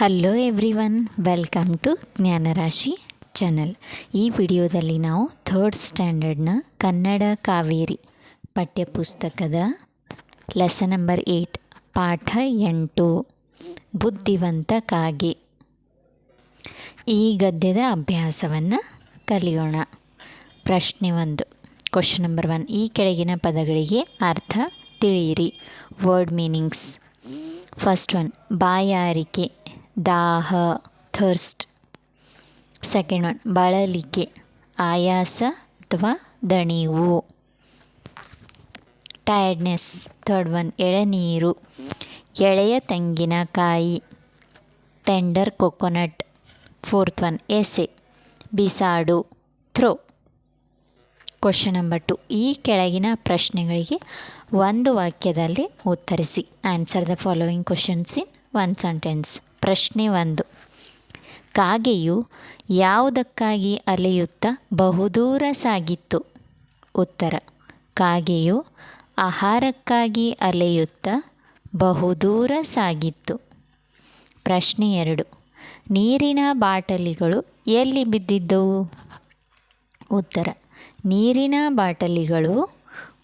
Hello everyone welcome to Jnanarashi channel ಈ ವಿಡಿಯೋದಲ್ಲಿ ನಾವು ಥರ್ಡ್ ಸ್ಟ್ಯಾಂಡರ್ಡ್ನ ಕನ್ನಡ ಕಾವೇರಿ ಪಠ್ಯಪುಸ್ತಕದ ಲೆಸನ್ ನಂಬರ್ ಏಯ್ಟ್ ಪಾಠ ಎಂಟು, ಬುದ್ಧಿವಂತ ಕಾಗೆ. ಈ ಗದ್ಯದ ಅಭ್ಯಾಸವನ್ನು ಕಲಿಯೋಣ. ಪ್ರಶ್ನೆ ಒಂದು ಕ್ವಶನ್ ನಂಬರ್ ಒನ್ ಈ ಕೆಳಗಿನ ಪದಗಳಿಗೆ ಅರ್ಥ ತಿಳಿಯಿರಿ. ವರ್ಡ್ ಮೀನಿಂಗ್ಸ್ ಫಸ್ಟ್ ಒನ್ ಬಾಯಾರಿಕೆ. ದಾಹ, ಥರ್ಸ್ಟ್. ಸೆಕೆಂಡ್ ಒನ್, ಬಳಲಿಕೆ, ಆಯಾಸ ಅಥವಾ ದಣಿವು. ಟಯರ್ಡ್ನೆಸ್, ಥರ್ಡ್ ಒನ್, ಎಳನೀರು. ಎಳೆಯ ತೆಂಗಿನಕಾಯಿ ಟೆಂಡರ್, ಕೊಕೊನಟ್. ಫೋರ್ತ್ ಒನ್, ಎಸೆ, ಬಿಸಾಡು, ಥ್ರೋ. ಕ್ವಶನ್ ನಂಬರ್ ಟು, ಈ ಕೆಳಗಿನ ಪ್ರಶ್ನೆಗಳಿಗೆ ಒಂದು ವಾಕ್ಯದಲ್ಲಿ ಉತ್ತರಿಸಿ. Answer the following questions in one sentence ಪ್ರಶ್ನೆ ಒಂದು. ಕಾಗೆಯು ಯಾವುದಕ್ಕಾಗಿ ಅಲೆಯುತ್ತಾ ಬಹುದೂರ ಸಾಗಿತ್ತು? ಉತ್ತರ. ಕಾಗೆಯು ಆಹಾರಕ್ಕಾಗಿ ಅಲೆಯುತ್ತಾ ಬಹುದೂರ ಸಾಗಿತ್ತು. ಪ್ರಶ್ನೆ ಎರಡು. ನೀರಿನ ಬಾಟಲಿಗಳು ಎಲ್ಲಿ ಬಿದ್ದಿದ್ದವು? ಉತ್ತರ. ನೀರಿನ ಬಾಟಲಿಗಳು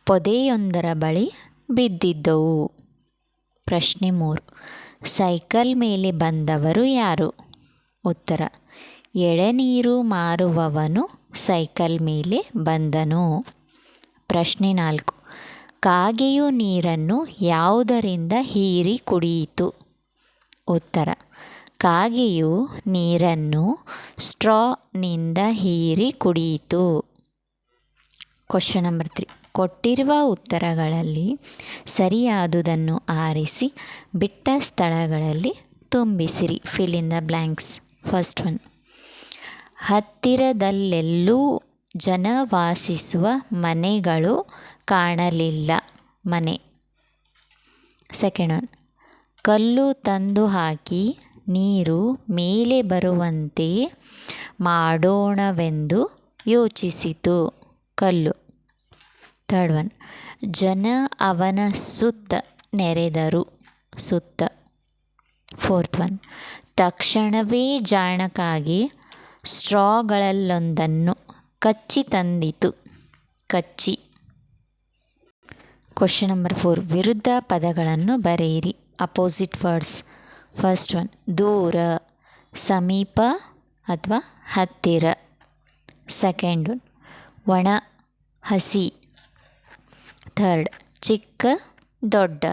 ಪೊದೆಯೊಂದರ ಬಳಿ ಬಿದ್ದಿದ್ದವು. ಪ್ರಶ್ನೆ ಮೂರು. ಸೈಕಲ್ ಮೇಲೆ ಬಂದವರು ಯಾರು? ಉತ್ತರ ಎಳೆನೀರು ಮಾರುವವನು ಸೈಕಲ್ ಮೇಲೆ ಬಂದನು. ಪ್ರಶ್ನೆ ನಾಲ್ಕು, ಕಾಗೆಯು ನೀರನ್ನು ಯಾವುದರಿಂದ ಹೀರಿ ಕುಡಿಯಿತು? ಉತ್ತರ, ಕಾಗೆಯು ನೀರನ್ನು ಸ್ಟ್ರಾನಿಂದ ಹೀರಿ ಕುಡಿಯಿತು. ಕ್ವಶನ್ ನಂಬರ್ ತ್ರೀ ಕೊಟ್ಟಿರುವ ಉತ್ತರಗಳಲ್ಲಿ ಸರಿಯಾದುದನ್ನು ಆರಿಸಿ, ಬಿಟ್ಟ ಸ್ಥಳಗಳಲ್ಲಿ ತುಂಬಿಸಿರಿ. Fill in the blanks first one ಹತ್ತಿರದಲ್ಲೆಲ್ಲೂ ಜನ ವಾಸಿಸುವ ಮನೆಗಳು ಕಾಣಲಿಲ್ಲ. ಮನೆ. ಸೆಕೆಂಡ್ ಒನ್ ಕಲ್ಲು ತಂದು ಹಾಕಿ, ನೀರು ಮೇಲೆ ಬರುವಂತೆ ಮಾಡೋಣವೆಂದು ಯೋಚಿಸಿತು. ಕಲ್ಲು. ಥರ್ಡ್ ಒನ್ ಜನ ಅವನ ಸುತ್ತ ನೆರೆದರು. ಸುತ್ತ. Fourth one. ತಕ್ಷಣವೇ ಜಾಣಕ್ಕಾಗಿ ಸ್ಟ್ರಾಗಳಲ್ಲೊಂದನ್ನು ಕಚ್ಚಿ ತಂದಿತು. ಕಚ್ಚಿ. ಕ್ವಶನ್ ನಂಬರ್ ಫೋರ್ ವಿರುದ್ಧ ಪದಗಳನ್ನು ಬರೆಯಿರಿ. ಅಪೋಸಿಟ್ ವರ್ಡ್ಸ್ ಫಸ್ಟ್ ಒನ್ ದೂರ, ಸಮೀಪ ಅಥವಾ ಹತ್ತಿರ. ಸೆಕೆಂಡ್ ಒನ್ ಒಣ, ಹಸಿ. ಥರ್ಡ್ ಚಿಕ್ಕ, ದೊಡ್ಡ.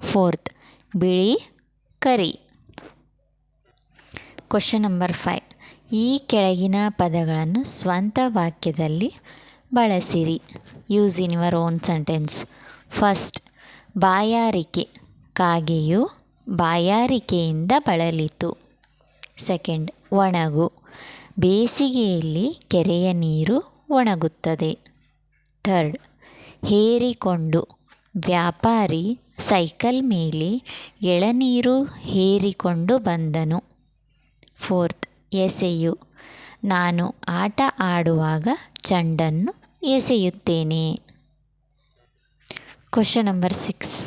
ಫೋರ್ತ್ ಬಿಳಿ, ಕರಿ. ಕ್ವಶನ್ ನಂಬರ್ ಫೈವ್ ಈ ಕೆಳಗಿನ ಪದಗಳನ್ನು ಸ್ವಂತ ವಾಕ್ಯದಲ್ಲಿ ಬಳಸಿರಿ. Use in your own sentence first ಬಾಯಾರಿಕೆ. ಕಾಗೆಯು ಬಾಯಾರಿಕೆಯಿಂದ ಬಳಲಿತು. ಸೆಕೆಂಡ್ ಒಣಗು. ಬೇಸಿಗೆಯಲ್ಲಿ ಕೆರೆಯ ನೀರು ಒಣಗುತ್ತದೆ. ಥರ್ಡ್ ಹೇರಿಕೊಂಡು ವ್ಯಾಪಾರಿ ಸೈಕಲ್ ಮೇಲೆ ಎಳನೀರು ಹೇರಿಕೊಂಡು ಬಂದನು. ಫೋರ್ತ್ ಎಸೆಯು, ನಾನು ಆಟ ಆಡುವಾಗ ಚೆಂಡನ್ನು ಎಸೆಯುತ್ತೇನೆ. Question number six.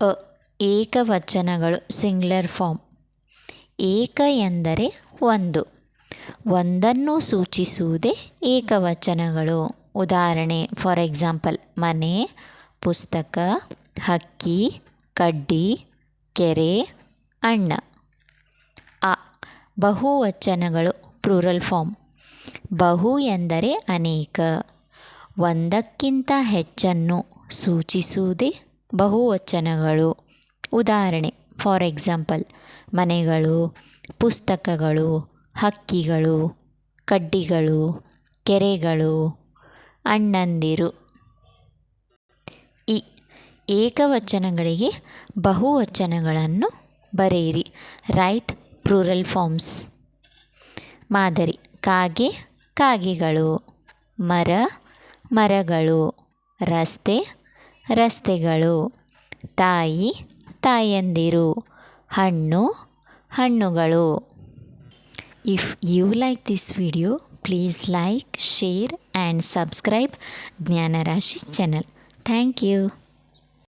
ಅ, ಏಕವಚನಗಳು ಸಿಂಗ್ಲರ್ ಫಾರ್ಮ್. ಏಕ ಎಂದರೆ ಒಂದು. ಒಂದನ್ನು ಸೂಚಿಸುವುದೇ ಏಕವಚನಗಳು. ಉದಾಹರಣೆ ಫಾರ್ ಎಕ್ಸಾಂಪಲ್ ಮನೆ, ಪುಸ್ತಕ ಹಕ್ಕಿ ಕಡ್ಡಿ, ಕೆರೆ, ಅಣ್ಣ. ಆ ಬಹುವಚನಗಳು ಪ್ರೂರಲ್ ಫಾರ್ಮ್ ಬಹು ಎಂದರೆ ಅನೇಕ. ಒಂದಕ್ಕಿಂತ ಹೆಚ್ಚನ್ನು ಸೂಚಿಸುವುದೇ ಬಹುವಚನಗಳು. ಉದಾಹರಣೆ ಫಾರ್ ಎಕ್ಸಾಂಪಲ್ ಮನೆಗಳು, ಪುಸ್ತಕಗಳು ಹಕ್ಕಿಗಳು ಕಡ್ಡಿಗಳು, ಕೆರೆಗಳು. ಅಣ್ಣಂದಿರು. ಈ ಏಕವಚನಗಳಿಗೆ ಬಹುವಚನಗಳನ್ನು ಬರೆಯಿರಿ. Write plural forms. ಮಾದರಿ. ಕಾಗೆ, ಕಾಗೆಗಳು. ಮರ, ಮರಗಳು. ರಸ್ತೆ, ರಸ್ತೆಗಳು. ತಾಯಿ, ತಾಯಂದಿರು. ಹಣ್ಣು, ಹಣ್ಣುಗಳು. If you like this video Please like, share and subscribe Jnanarashi channel. Thank you.